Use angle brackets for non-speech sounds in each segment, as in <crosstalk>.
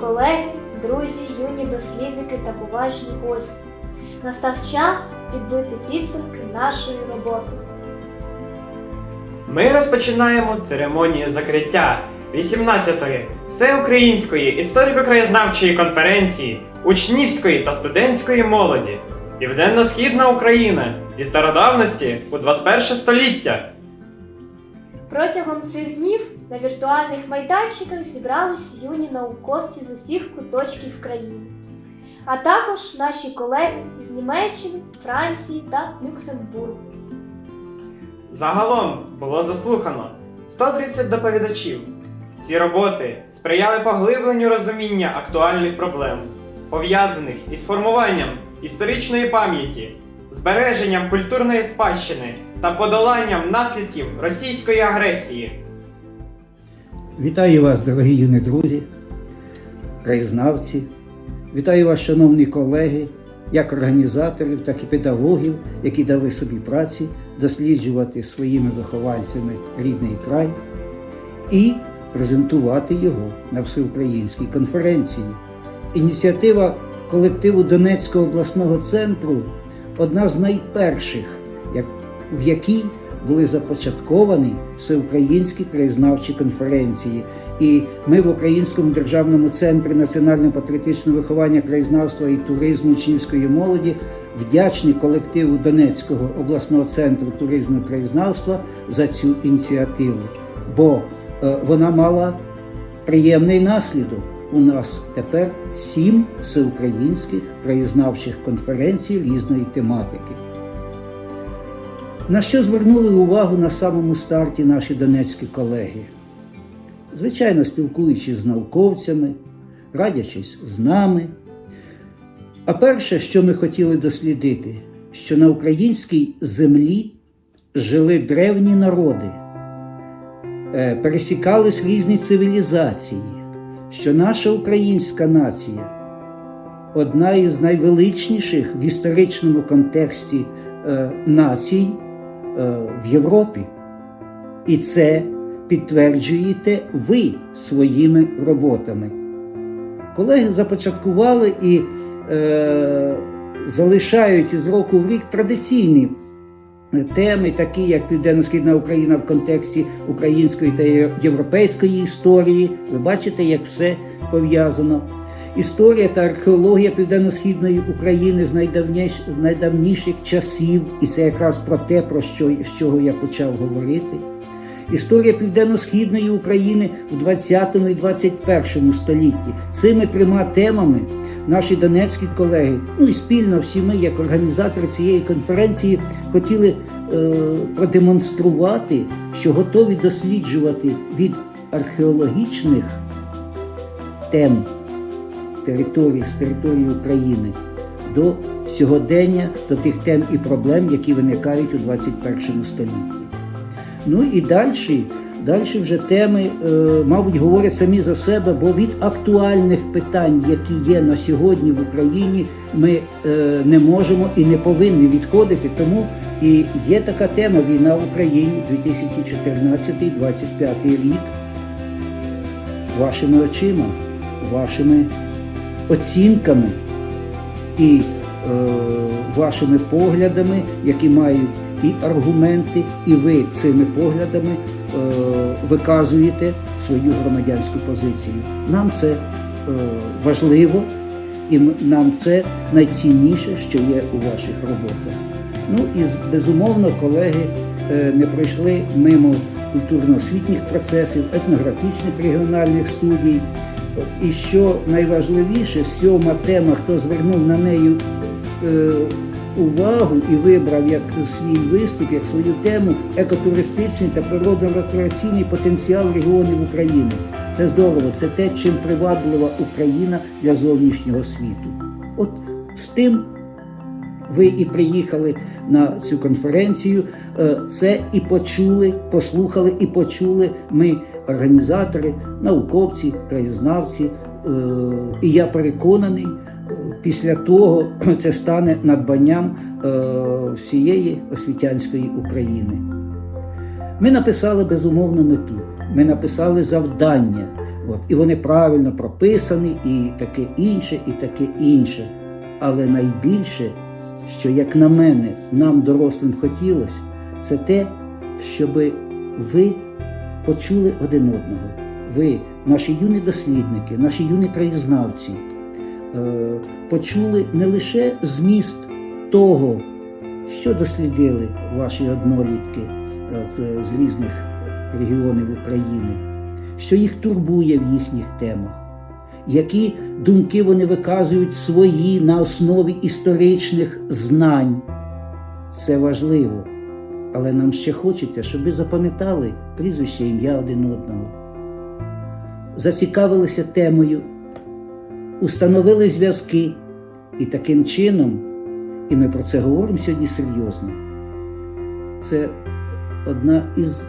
колеги, друзі, юні дослідники та поважні гості. Настав час підбити підсумки нашої роботи. Ми розпочинаємо церемонію закриття 18-ї всеукраїнської історико-краєзнавчої конференції учнівської та студентської молоді. Південно-східна Україна зі стародавності у 21 століття. Протягом цих днів на віртуальних майданчиках зібрались юні науковці з усіх куточків країни, а також наші колеги із Німеччини, Франції та Люксембургу. Загалом було заслухано 130 доповідачів. Ці роботи сприяли поглибленню розуміння актуальних проблем, пов'язаних із формуванням історичної пам'яті, збереженням культурної спадщини та подоланням наслідків російської агресії. Вітаю вас, дорогі юні друзі, краєзнавці. Вітаю вас, шановні колеги, як організаторів, так і педагогів, які дали собі праці досліджувати своїми вихованцями рідний край і презентувати його на всеукраїнській конференції. Ініціатива колективу Донецького обласного центру одна з найперших, в якій були започатковані всеукраїнські краєзнавчі конференції. І ми в Українському державному центрі національно-патріотичного виховання краєзнавства і туризму учнівської молоді вдячні колективу Донецького обласного центру туризму і краєзнавства за цю ініціативу, бо е, вона мала приємний наслідок. У нас тепер сім всеукраїнських краєзнавчих конференцій різної тематики. На що звернули увагу на самому старті наші донецькі колеги? Звичайно, спілкуючись з науковцями, радячись з нами. А перше, що ми хотіли дослідити, що на українській землі жили древні народи, е, пересікались різні цивілізації, що наша українська нація одна із найвеличніших в історичному контексті е, націй в Європі. І це підтверджуєте ви своїми роботами. Колеги започаткували і е, залишають із року в рік традиційні теми, такі як Південно-Східна Україна в контексті української та європейської історії. Ви бачите, як все пов'язано. Історія та археологія Південно-Східної України з найдавніш, найдавніших часів, і це якраз про те, про що, з чого я почав говорити. Історія Південно-Східної України в 20 і 21 столітті. Цими трьома темами наші донецькі колеги, ну і спільно всі ми, як організатори цієї конференції, хотіли е, продемонструвати, що готові досліджувати від археологічних тем території з території України до сьогодення, до тих тем і проблем, які виникають у 21 столітті. Ну і далі, далі вже теми, е, мабуть, говорять самі за себе, бо від актуальних питань, які є на сьогодні в Україні, ми е, не можемо і не повинні відходити. Тому і є така тема війна в Україні 2014-2025 рік. Вашими очима, вашими оцінками і е, вашими поглядами, які мають і аргументи, і ви цими поглядами е, виказуєте свою громадянську позицію. Нам це е, важливо, і нам це найцінніше, що є у ваших роботах. Ну і безумовно, колеги е, не пройшли мимо культурно-освітніх процесів, етнографічних регіональних студій. І що найважливіше, сьома тема, хто звернув на неї е, увагу і вибрав як свій виступ, як свою тему екотуристичний та природно-рекреаційний потенціал регіонів України. Це здорово, це те, чим приваблива Україна для зовнішнього світу. От з тим ви і приїхали на цю конференцію. Е, Це і почули, послухали і почули ми, організатори, науковці, краєзнавці. Е, І я переконаний, е, після того <clears throat> це стане надбанням е, всієї освітянської України. Ми написали безумовну мету, ми написали завдання, от, і вони правильно прописані, і таке інше, і таке інше. Але найбільше, що, як на мене, нам, дорослим, хотілося, це те, щоб ви почули один одного. Ви, наші юні дослідники, наші юні краєзнавці, е, почули не лише зміст того, що дослідили ваші однолітки е, з, з різних регіонів України, що їх турбує в їхніх темах, які думки вони виказують свої на основі історичних знань. Це важливо. Але нам ще хочеться, щоб ви запам'ятали прізвище ім'я один одного, зацікавилися темою, установили зв'язки. І таким чином, і ми про це говоримо сьогодні серйозно, це одна із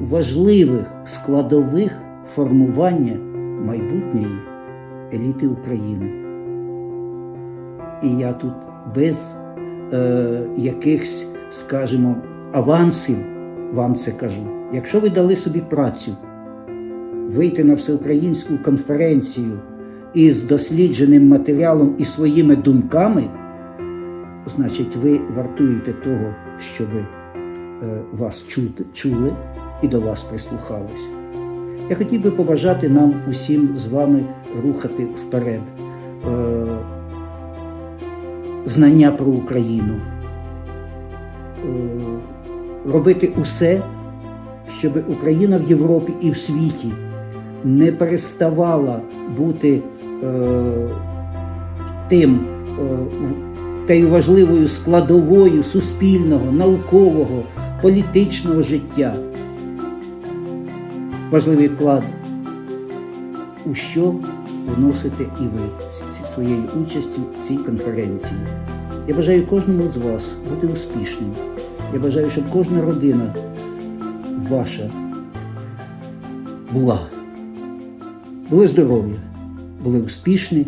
важливих складових формування майбутньої еліти України. І я тут без е, якихось, скажімо, авансів вам це кажу. Якщо ви дали собі працю вийти на всеукраїнську конференцію із дослідженим матеріалом і своїми думками, значить, ви вартуєте того, щоб е, вас чули і до вас прислухались. Я хотів би побажати нам усім з вами рухати вперед е, знання про Україну, робити усе, щоб Україна в Європі і в світі не переставала бути е, тим, е, тією важливою складовою суспільного, наукового, політичного життя. Важливий вклад, у що вносите і ви своєю участю в цій конференції. Я бажаю кожному з вас бути успішним. Я бажаю, щоб кожна родина ваша була. Були здорові, були успішні,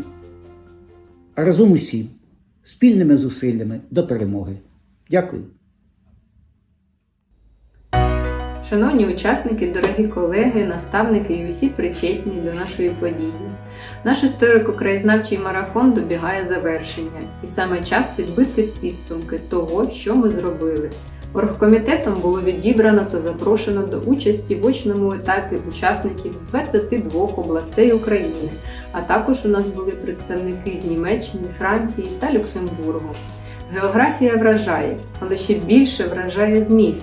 а разом усі спільними зусиллями до перемоги. Дякую. Шановні учасники, дорогі колеги, наставники і усі причетні до нашої події. Наш історико-краєзнавчий марафон добігає завершення, і саме час підбити підсумки того, що ми зробили. Оргкомітетом було відібрано та запрошено до участі в очному етапі учасників з 22 областей України, а також у нас були представники з Німеччини, Франції та Люксембургу. Географія вражає, але ще більше вражає зміст.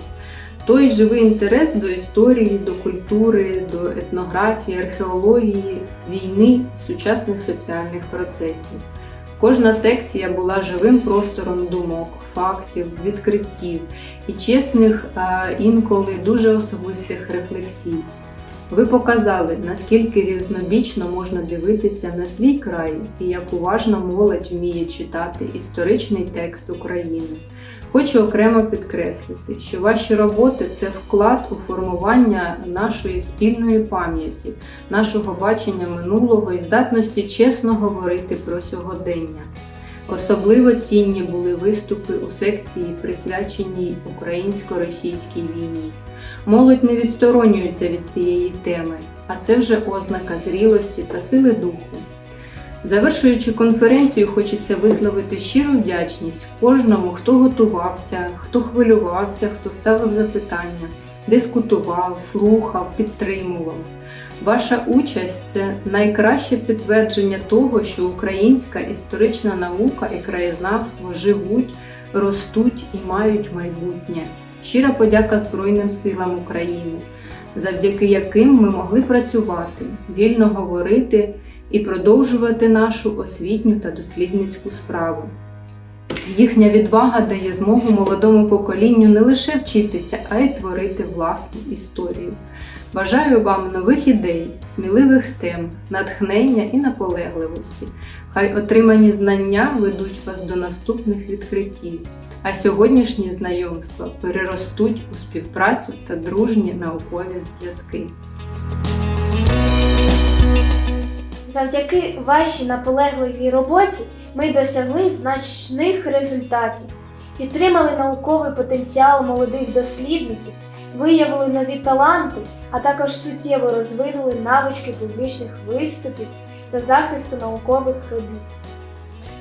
Той живий інтерес до історії, до культури, до етнографії, археології, війни, сучасних соціальних процесів. Кожна секція була живим простором думок, фактів, відкриттів і чесних, а інколи дуже особистих рефлексій. Ви показали, наскільки різнобічно можна дивитися на свій край і як уважно молодь вміє читати історичний текст України. Хочу окремо підкреслити, що ваші роботи це вклад у формування нашої спільної пам'яті, нашого бачення минулого і здатності чесно говорити про сьогодення. Особливо цінні були виступи у секції, присвяченій українсько-російській війні. Молодь не відсторонюється від цієї теми, а це вже ознака зрілості та сили духу. Завершуючи конференцію, хочеться висловити щиру вдячність кожному, хто готувався, хто хвилювався, хто ставив запитання, дискутував, слухав, підтримував. Ваша участь це найкраще підтвердження того, що українська історична наука і краєзнавство живуть, ростуть і мають майбутнє. Щира подяка Збройним силам України, завдяки яким ми могли працювати, вільно говорити і продовжувати нашу освітню та дослідницьку справу. Їхня відвага дає змогу молодому поколінню не лише вчитися, а й творити власну історію. Бажаю вам нових ідей, сміливих тем, натхнення і наполегливості. Хай отримані знання ведуть вас до наступних відкриттів, а сьогоднішні знайомства переростуть у співпрацю та дружні наукові зв'язки. Завдяки вашій наполегливій роботі ми досягли значних результатів, підтримали науковий потенціал молодих дослідників, виявили нові таланти, а також суттєво розвинули навички публічних виступів та захисту наукових робіт.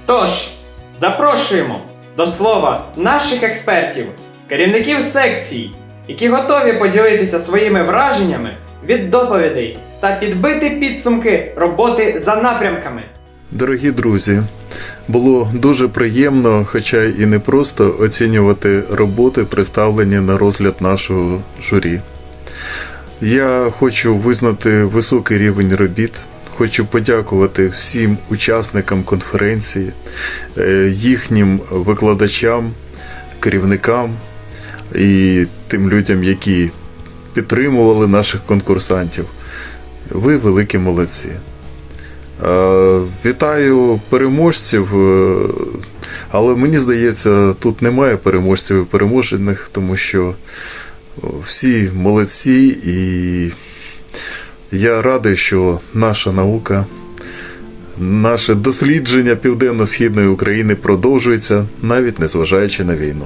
Тож, запрошуємо до слова наших експертів, керівників секцій, які готові поділитися своїми враженнями від доповідей та підбити підсумки роботи за напрямками. Дорогі друзі, було дуже приємно, хоча і не просто оцінювати роботи, представлені на розгляд нашого журі. Я хочу визнати високий рівень робіт. Хочу подякувати всім учасникам конференції, е, їхнім викладачам, керівникам і тим людям, які підтримували наших конкурсантів. Ви великі молодці. Е, Вітаю переможців, е, але мені здається, тут немає переможців і переможених, тому що всі молодці, і я радий, що наша наука, наше дослідження Південно-Східної України продовжується, навіть незважаючи на війну.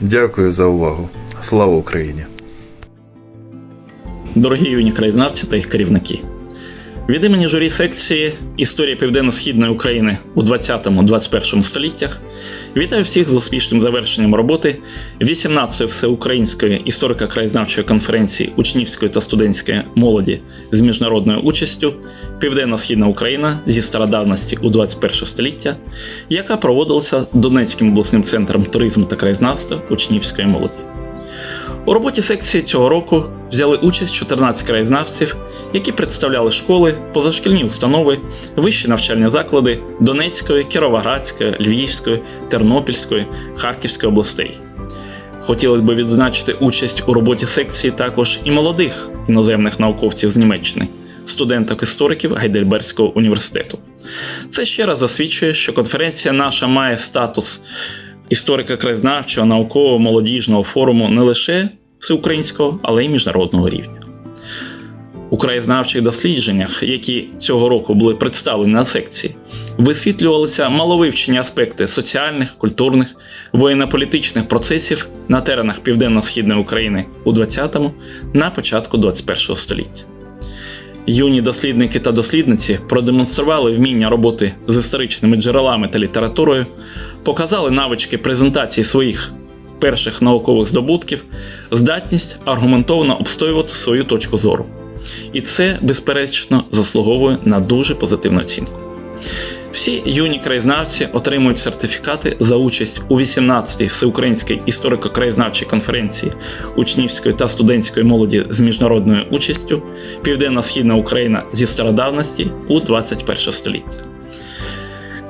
Дякую за увагу. Слава Україні! Дорогі юні краєзнавці та їх керівники. Від імені журі секції Історія Південно-Східної України у 20-21 століттях вітаю всіх з успішним завершенням роботи 18-ї всеукраїнської історико-краєзнавчої конференції учнівської та студентської молоді з міжнародною участю Південно-Східна Україна зі стародавності у 21 століття, яка проводилася Донецьким обласним центром туризму та краєзнавства учнівської молоді. У роботі секції цього року взяли участь 14 краєзнавців, які представляли школи, позашкільні установи, вищі навчальні заклади Донецької, Кіровоградської, Львівської, Тернопільської, Харківської областей. Хотілося б відзначити участь у роботі секції також і молодих іноземних науковців з Німеччини, студенток-істориків Гайдельберзького університету. Це ще раз засвідчує, що конференція наша має статус історико-краєзнавчого, наукового, молодіжного форуму не лише всеукраїнського, але й міжнародного рівня. У краєзнавчих дослідженнях, які цього року були представлені на секції, висвітлювалися маловивчені аспекти соціальних, культурних, воєнно-політичних процесів на теренах Південно-Східної України у 20-му на початку 21-го століття. Юні дослідники та дослідниці продемонстрували вміння роботи з історичними джерелами та літературою, показали навички презентації своїх перших наукових здобутків, здатність аргументовано обстоювати свою точку зору. І це, безперечно, заслуговує на дуже позитивну оцінку. Всі юні краєзнавці отримують сертифікати за участь у 18-й всеукраїнській історико-краєзнавчій конференції учнівської та студентської молоді з міжнародною участю Південно-Східна Україна зі стародавності у 21 століття.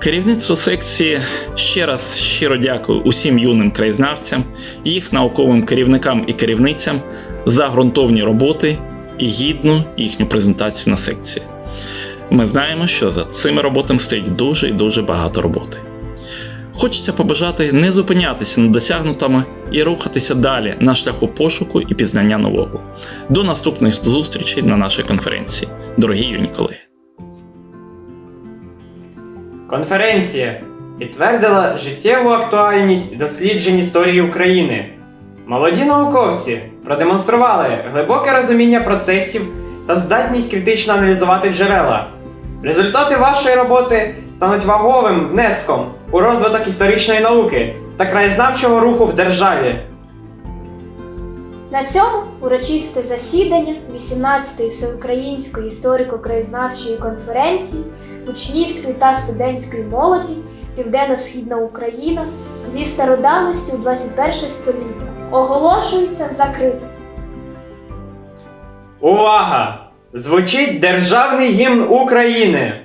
Керівництво секції ще раз щиро дякую усім юним краєзнавцям, їх науковим керівникам і керівницям за ґрунтовні роботи і гідну їхню презентацію на секції. Ми знаємо, що за цими роботами стоїть дуже і дуже багато роботи. Хочеться побажати не зупинятися на досягнутому і рухатися далі на шляху пошуку і пізнання нового. До наступних зустрічей на нашій конференції, дорогі юні колеги. Конференція підтвердила життєву актуальність досліджень історії України. Молоді науковці продемонстрували глибоке розуміння процесів та здатність критично аналізувати джерела. Результати вашої роботи стануть ваговим внеском у розвиток історичної науки та краєзнавчого руху в державі. На цьому урочисте засідання 18-ї всеукраїнської історико-краєзнавчої конференції учнівської та студентської молоді Південно-Східна Україна зі стародавністю у 21 століття оголошується закритим. Увага! Звучить державний гімн України.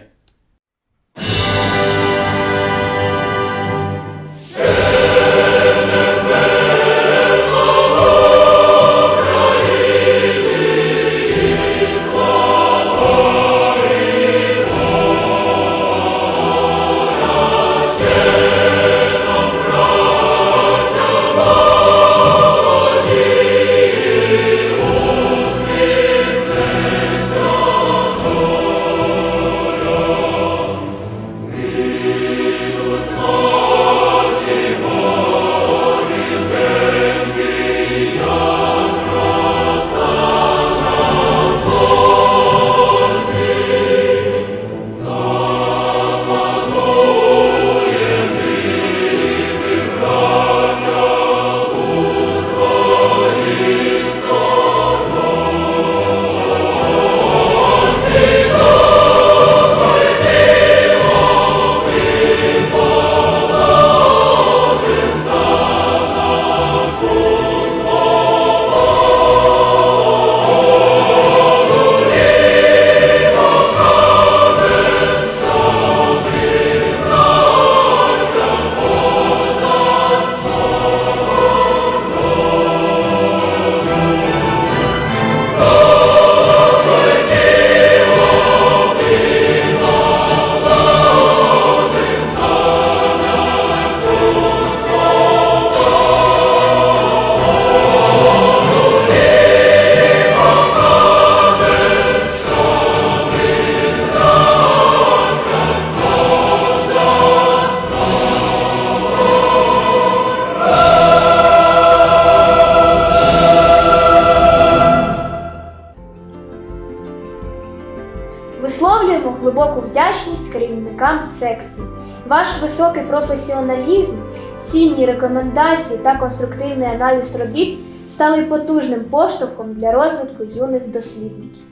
Секції. Ваш високий професіоналізм, цінні рекомендації та конструктивний аналіз робіт стали потужним поштовхом для розвитку юних дослідників.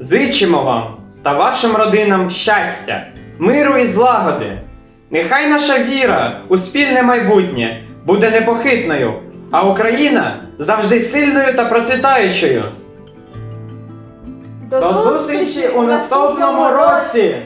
Зичимо вам та вашим родинам щастя, миру і злагоди. Нехай наша віра у спільне майбутнє буде непохитною, а Україна завжди сильною та процвітаючою. До зустрічі у наступному році!